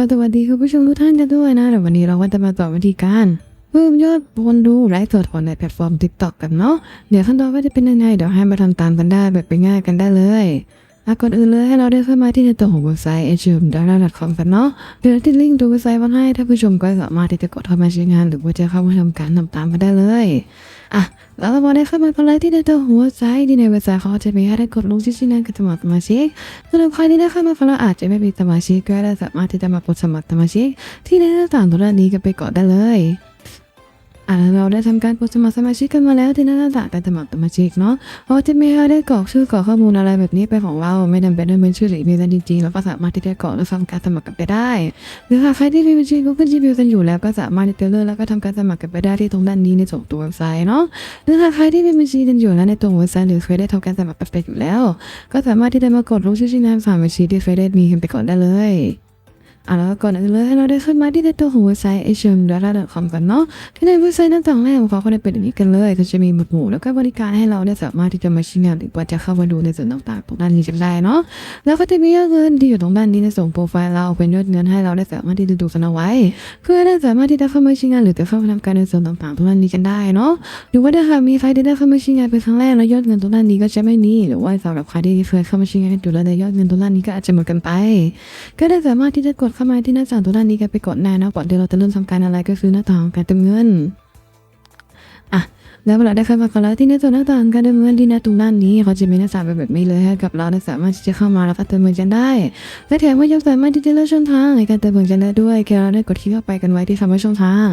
ก็สวัสดีคุณผู้ชมทุกท่านกันด้วยนะเดี๋ยววันนี้เราก็จะมาต่อวิธีการ เพิ่มยอดคนดูไลฟ์สดของในแพลตฟอร์ม TikTok กันเนาะเดี๋ยวขั้นตอนว่าจะเป็นยังไงเดี๋ยวให้มาทำตามกันได้แบบไปง่ายกันได้เลยอะก่อนอื่นเลยให้เราได้เข้ามาที่ในตัวของเว็บไซต์ h m d a r a c o m กันเนาะเดี๋ยวที่ลิงก์ตัวเว็บไซต์ไว้ให้ถ้าผู้ชมก็สามารถที่จะกดเข้ามาใช้งาน หรือว่าจะเข้ามาทำการทำตามกันได้เลย อะแล้วเราพอได้เข้ามากันเลยที่ในตัวหัวใจที่ในเว็บไซต์เขาจะมีให้ได้กดลงที่ชื่อนั้นกับสมัครสมาชิกสำหรับใครที่ได้เข้ามาฟังแล้วอาจจะไม่เป็นสมาชิกก็ได้สามารถที่จะมากดสมัครสมาชิกที่ในหน้าต่างตัวนนี้กันไปก่อนได้เลย อ่าแล้วเราได้ทำการกดสมัครสมาชิกกันมาแล้วที่หน้าต่างการสมัครสมาชิกเนาะเราจะมีให้ได้กรอกชื่อกรอกข้อมูลอะไรแบบนี้ไปของเราไม่จำเป็นต้องเป็นชื่อหรือมีแต่จริงๆเราก็สามารถที่จะกรอกและทำการสมัครกันไปได้หรือหากใครที่มีบัญชี Google Gmail กันอยู่แล้วก็สามารถที่จะเลือกแล้วก็ทำการสมัครกันไปได้ที่ตรงด้านนี้ในส่วนตัวเว็บไซต์เนาะหรือหากใครที่มีบัญชีกันอยู่แล้วในตัวเว็บไซต์หรือเคยได้ทำการสมัครไปอยู่แล้ว ก็สามารถที่จะมากดลงชื่อชื่อนามสามบัญชีที่เคยได้มีกันไปก่อนได้เลย อะแล้วก่อนอื่นเลยให้เราได้ขึ้นมาที่ในตัวของเว็บไซต์ h m d a t a c o m กันเนาะที่ในเว็บไซต์หน้าต่างแรกของเขาก็ได้เป็นอย่างนี้กันเลยก็จะมีหมวดหมู่แล้วก็บริการให้เราได้สามารถที่จะมาใช้งานหรือว่าจะเข้ามาดูในส่วนต่างๆตรงด้านนี้กันได้เนาะแล้วก็จะมียอดเงินที่อยู่ตรงด้านนี้ในส่วนโปรไฟล์เราเป็นยอดเงินให้เราได้สามารถที่จะดูกันเอาไว้ เพื่อได้สามารถที่จะเข้ามาใช้งานหรือจะเข้ามาทำการในส่วนต่างๆตรงด้านนี้กันได้เนาะหรือว่าถ้าหากมีใครที่ได้เข้ามาใช้งานเป็นครั้งแรกแล้วยอดเงินตรงด้านนี้ก็จะไม่มีหรือว่าสำหรับใครที่เคยเข้ามาใช้งานอยู่แล้วแต่ยอดเงินตรงด้านนี้ก็อาจจะหมดกันไป ก็ได้สามารถที่จะกดเข้ามาที่หน้าต่างตัวด้านนี้กันไปกดแน่นะก่อนที่เราจะเริ่มทำการอะไรก็คือหน้าต่างการเติมเงิน แล้วเวลาได้เข้ามากันแล้วที่หน้าต่างหน้าต่างการเติมเงินที่หน้าตรงด้านนี้เขาจะมีหน้าตางแบบนี้เลยให้กับเราได้สามารถที่จะเข้ามาแล้วก็เติมเงินกันได้ และแถมว่ายังสามารถที่จะเลือกช่องทางในการเติมเงินกันได้ด้วยแค่เราได้กดคลิกเข้าไปกันไว้ที่คำว่าช่องทาง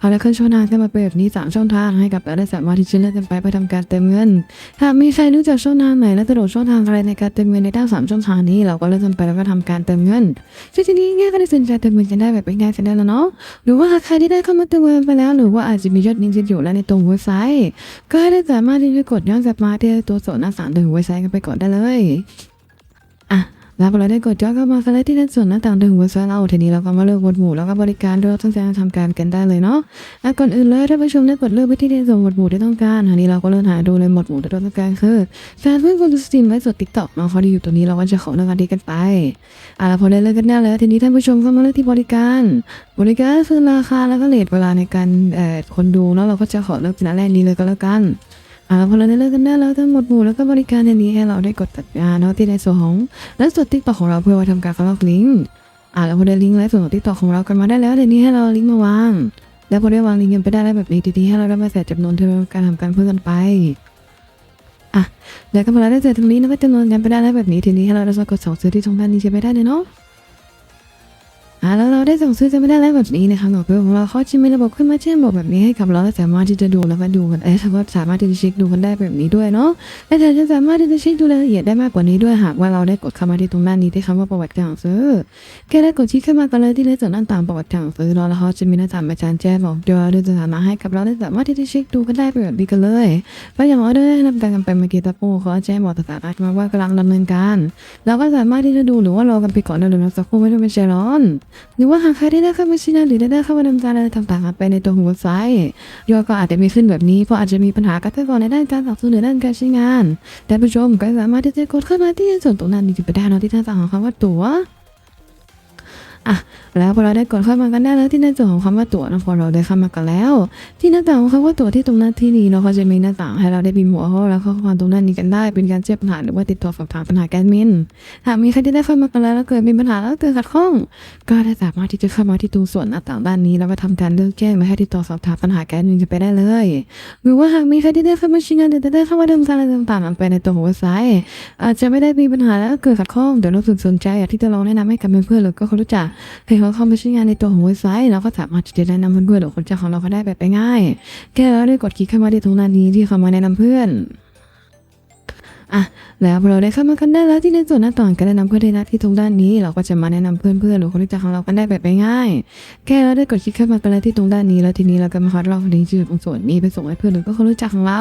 พอได้ขึ้นช่องทางก็มาเป็นแบบนี้สามช่องทางให้กับเราได้สามารถที่จะเลือกกันไปเพื่อทำการเติมเงินหากมีใครรู้จักช่องทางไหนและสะดวกช่องทางอะไรในการเติมเงินในด้านสามช่องทางนี้ เราก็เลือกกันไปแล้วก็ทำการเติมเงินซึ่งทีนี้ง่ายก็ได้สนใจเติมเงินกันได้แบบง่ายๆได้แล้วเนาะหรือว่าใครที่ได้เข้ามาเติมเงินไปแล้ว หรือว่าอาจจะมียอดเงินอยู่แล้วในตรงเว็บไซต์ก็ให้ได้สามารถที่จะกดย้อนกลับมาที่ตัวโซนหน้าสามถึงเว็บไซต์กันไปก่อนได้เลย แล้วพอเราได้กดย้อนเข้ามากันแล้วที่ด้านส่วนหน้าต่างถึงเว็บไซต์เราทีนี้เราก็มาเลือกหมวดหมู่แล้วก็บริการด้วยต้องการทำการกันได้เลยเนาะก่อนอื่นเลยถ้านผู้ชมได้กดเลือกไปที่ในส่วนหมวดหมู่ที่ต้องการอันนี้เราก็เลื่อนหาดูเลยหมวดหมู่ที่เราต้องการคือการเพื่อนคนดูสตรีมไลฟ์สดติ๊กต็อกเนาะเขาดีอยู่ตรงนี้เราก็จะขอเลือกอันนี้กันไปอะแล้วพอได้เลือกกันได้แล้วทีนี้ท่านผู้ชมก็มาเลือกที่บริการ บริการคือราคาแล้วก็เลทเวลาในการเอ่อคนดูเนาะเราก็จะขอเลือกเป็นอันแรกนี้เลยก็แล้วกัน อ่าพอเราได้เลิกกันได้แล้วทั้งหมดหมู่แล้วก็บริการในนี้ให้เราได้กดตัดงานเนาะที่ในส่วนของและส่วนติ๊กต็อกของเราเพื่อไว้ทำการกรอกลิงก์อ่าแล้วพอได้ลิงก์และส่วนของติ๊กต็อกของเรากันมาได้แล้วเดี๋ยวนี้ให้เราลิงก์มาวางแล้วพอได้วางลิงก์กันไปได้แล้วแบบนี้ทีนี้ให้เราได้มาเสร็จจำนวนที่เราต้อการทำการเพิ่มกันไปอะแล้วก็พอเราได้เสร็จตรงนี้แล้วก็จำนวนกันไปได้แล้วแบบนี้ทีนี้ให้เราได้กดส่งซื้อที่ตรงด้านนี้จะไปได้เลยเนาะ อ่าแล้วเราได้ส่งซื้อจะไม่ได้แล้วแบบนี้นะคะหน่วยเพื่อนของเราเขาจะมีระบบขึ้นมาแจ้งบอกแบบนี้ให้กับเราและสามารถที่จะดูแล้วก็ดูกันเอ้ยว่าสามารถที่จะเช็คดูกันได้แบบนี้ด้วยเนาะและแถมจะสามารถที่จะเช็คดูรายละเอียดได้มากกว่านี้ด้วยหากว่าเราได้กดเข้ามาที่ตรงด้านี้ที่คำว่าประวัติการซื้อแค่ได้กดชี้ขึ้นมากันเลยที่เลขส่วนหน้าต่างประวัติการซื้อเนาแล้วเขาจะมีหน้าต่างประจานแจ้งบอกด้วยด้วยสถานะให้กับเราได้สามารถที่จะเช็คดูกันได้แบบนี้กันเลยเพราะอย่างออเดอร์นำการกันไปเมื่อกี้ตะปูเขาแจ้งบอกสถานะมาว่ากำลังดำเนินการเราก็สามารถที่จะดูหรือว่ารอกันไปก่อนได้เลยนะสักครู่ไม่ต้องเป็นใจร้อนหรือว่าหากใครได้ได้เข้ามาชี้นะหรือได้ได้เข้ามาดำเนิการอะไรต่างๆไปในตัวของเว็บไซต์ยอดก็อาจจะมีขึ้นแบบนี้เพราะอาจจะมีปัญหากับทรัพยากรในด้านการสับสนหรือด้านการใช้งานแต่ผู้ชมก็สามารถที่จะกดเข้ามาที่ส่วนตรงนั้นที่ไปได้นาะที่ท่านสั่งของคำว่าตั๋ว อะแล้วพอเราได้กดเข้ามากันได้แล้วที่หน้าต่างของคำว่าตั๋วนะพอเราได้เข้ามากันแล้ว ที่หน้าต่างของคำว่าตั๋วที่ตรงหน้าที่นี้เนาะเขาจะมีหน้าต่างให้เราได้พิมพ์หัวข้อแล้วข้อความตรงนั้นนี้กันได้เป็นการแจ้งปัญหาหรือว่าติดต่อสอบถามปัญหาแกนมินหากมีใครที่ได้เข้ามากันแล้วแล้วเกิดมีปัญหาแล้วเกิดขัดข้อง ก็ได้สามารถที่จะเข้ามาที่ตรงส่วนหน้าต่างด้านนี้ แล้วก็ทำการเลือกแจ้งและให้ติดต่อสอบถามปัญหาแกนมินกันไปได้เลย หรือว่าหากมีใครที่ได้เข้ามาใช้งานหรือได้เข้ามาดำเนินการอะไรต่างๆไปในตัวของเว็บไซต์อาจจะไม่ได้มีปัญหาแล้วเกิดขัดข้องเดี๋ยวเราสนใจอยากที่จะลองแนะนำให้กับเพื่อนๆหรือก็คนรู้จักใครเขาเข้ามาใช้งานในตัวของเว็บไซต์เราก็สามารถจะแนะนำเพื่อนๆหรือคนรู้จักของเราก็ได้แบบง่ายๆแค่เราได้กดคลิกเข้ามาที่ตรงด้านนี้ที่เขามาแนะนำเพื่อน อะแล้วพอเราได้เข้ามากันได้แล้วที่ในส่วนหน้าต่างการแนะนำเพื่อนในหน้าที่ตรงด้านนี้ เราก็จะมาแนะนำเพื่อนๆหรือคนรู้จักของเรากันได้แบบง่ายแค่เราได้กดคลิกเข้ามากันแล้วที่ตรงด้านนี้ แล้วทีนี้เราก็มาคัดลอกลิงก์ที่อยู่ตรงส่วนนี้ไปส่งให้เพื่อนหรือก็คนรู้จักของเรา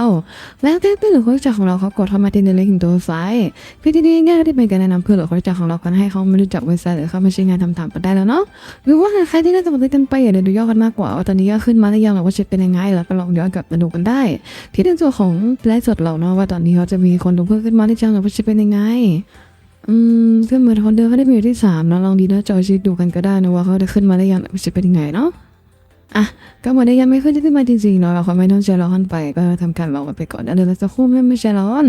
แล้วเพื่อนหรือคนรู้จักของเราเขากดเข้ามาที่ในลิงก์ของตัวเว็บไซต์เพื่อที่นี่ง่ายที่เป็นการแนะนำเพื่อนหรือคนรู้จักของเรากันให้เขามารู้จักเว็บไซต์หรือเข้ามาใช้งานทำตามกันได้แล้วเนาะหรือว่าใครที่น่าจะมาติดตามไปอยากจะดูยอดกันมากกว่าว่าตอนนี้ยอดขึ้นมาหรือยังหรือว่าจะเป็นยังไงแล้วก็ลองย้อนกลับมาดูกันได้ ที่ในส่วนของไลฟ์สดเราเนาะว่าตอนนี้เขาจะมีคนดูเพิ่มขึ้นมาหรือยังหรือว่าจะเป็นยังไง อืมก็เหมือนคนเดิมเขาได้มีอยู่ที่สามนะลองดีนะจอยชิดดูกันก็ได้นะว่าเขาจะขึ้นมาได้ยังจะเป็นยังไงเนาะ อะก็หมือนได้ยังไม่ขึ้นที่มาจริงๆเนาะเราเขาไม่ต้องใจร้อนไปก็ทำการรอกันไปก่อนเดี๋ยวเราจะคุ้มไม่ไม่ใจร้อน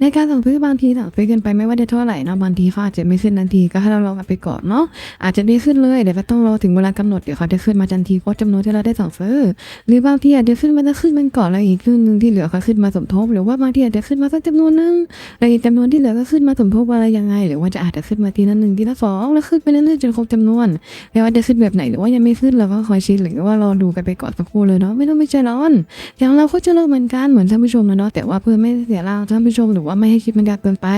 ในการสั่งซื้อบางทีสั่งซื้อกันไปไม่ว่าจะเท่าไหร่นะบางทีเขาอาจจะไม่ขึ้นทันทีก็ให้เรารอกันไปก่อนเนาะอาจจะได้ขึ้นเลยเดี๋ยวก็ต้องรอถึงเวลากำหนดเดี๋ยวเขาจะขึ้นมาทันทีเพราะจำนวนที่เราได้สั่งซื้อ หรือบางทีอาจจะขึ้นมาจะขึ้นมันก่อนแล้วอีกครึ่งหนึ่งที่เหลือก็ขึ้นมาสมทบ หรือว่าบางทีอาจจะขึ้นมาสักจำนวนหนึงแล้วอีกจำนวนที่เหลือก็ขึ้นมาสมทบอะไรยังไง หรือว่าจะอาจจะขึ้นมาทีละหนึ่งทีละสองแล้วขึ้นไปเรื่อยๆจนครบจำนวนไม่ว่าจะขึ้นแบบไหนหรือว่ายังไม่ขึ้นเราก็คอยชิดหรือว่ารอดูกันไปก่อนสักครู่เลยเนาะไม่ต้องไม่ใจร้อนอย่างเราก็จะเลิกเหมือนกันเหมือนท่านผู้ชมนะเนาะแต่ว่าเพื่อไม่เสียเราท่านผู้ชมหรือว่าไม่ให้คลิปมันยาวเกินไป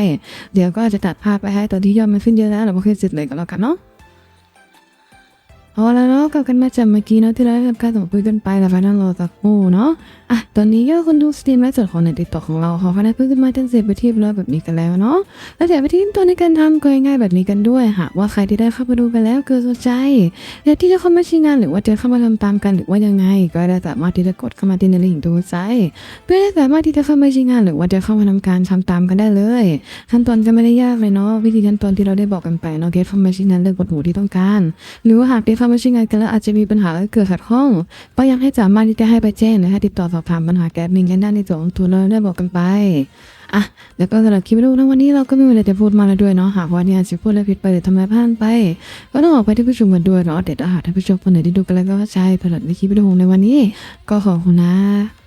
เดี๋ยวก็อาจจะตัดภาพไปให้ตอนที่ยอดมันขึ้นเยอะแล้วเราก็ขึ้นสิทธิ์เลยก็แล้วกันเนาะ เอาละเนาะกลับกันมาจากเมื่อกี้เนาะที่เราได้ทำการส่งคุยกันไปแล้วพนันรอสักคู่เนาะอะตอนนี้ยอดคนดูสตรีมไลฟ์สดของในติ๊กต็อของเราเขาพนันเพิ่มขึ้นมาจนเสร็จไปที่แล้วแบบนี้กันแล้วเนาะแล้วเดี๋ยวไปที่ตัวในการทำก็ง่ายๆแบบนี้กันด้วยหากว่าใครที่ได้เข้ามาดูกันแล้วเกิดสนใจอยากที่จะเข้ามาชิงงานหรือว่าจะเข้ามาทำตามกันหรือว่ายังไง ก็ได้สามารถที่จะกดเข้ามาที่ในลิงก์ดูไซเพื่อให้สามารถที่จะเข้ามาชิงงานหรือว่าจะเข้ามาทำการทำตามกันได้เลยขั้นตอนก็ไม่ได้ยากเลยเนาะวิธีขั้นตอนที่เราได้บอกกันไปเนาะเกตเข้ามาชิงงานเลือกบทหมู่ที่ต้องการ หรือว่าหากได้เข้ามาใช้งานกันแล้วอาจจะมีปัญหาเกิดขัดข้องก็ยังให้สามารถที่จะให้ไปแจ้งหรือให้ติดต่อสอบถามปัญหาแกดมิงกันได้ในส่วนของตัวเราได้บอกกันไปอะแล้วก็สำหรับคลิปวิดีโอในวันนี้เราก็ไม่มีอะไรจะพูดมาแล้วด้วยเนาะหากว่าเนี่ยอาจจะพูดอะไรผิดไปหรือทำอะไรพลาดไป ก็ต้องออกไปที่ผู้ชมกันด้วยเนาะเดี๋ยวถ้าหากท่านผู้ชมคนไหนที่ดูกันแล้วก็เข้าใจสำหรับในคลิปวิดีโอในวันนี้ ก็ขอบคุณนะ